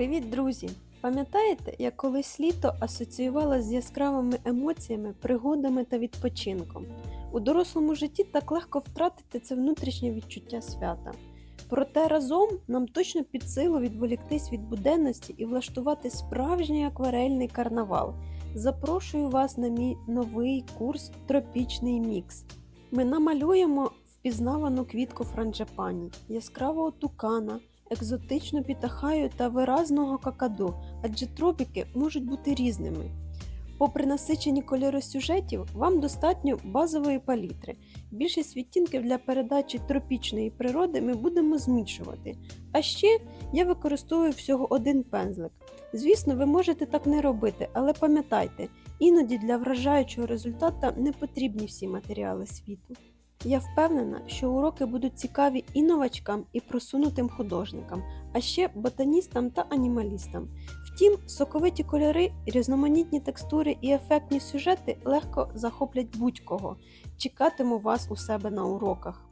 Привіт, друзі! Пам'ятаєте, як колись літо асоціювала з яскравими емоціями, пригодами та відпочинком? У дорослому житті так легко втратити це внутрішнє відчуття свята. Проте разом нам точно під силу відволіктись від буденності і влаштувати справжній акварельний карнавал. Запрошую вас на мій новий курс Тропічний мікс. Ми намалюємо впізнавану квітку франджипані, яскравого тукана, екзотичну пітахаю та виразного какаду, адже тропіки можуть бути різними. Попри насичені кольори сюжетів, вам достатньо базової палітри. Більшість відтінків для передачі тропічної природи ми будемо змішувати. А ще я використовую всього один пензлик. Звісно, ви можете так не робити, але пам'ятайте, іноді для вражаючого результата не потрібні всі матеріали світу. Я впевнена, що уроки будуть цікаві і новачкам, і просунутим художникам, а ще ботаністам та анімалістам. Втім, соковиті кольори, різноманітні текстури і ефектні сюжети легко захоплять будь-кого. Чекатиму вас у себе на уроках.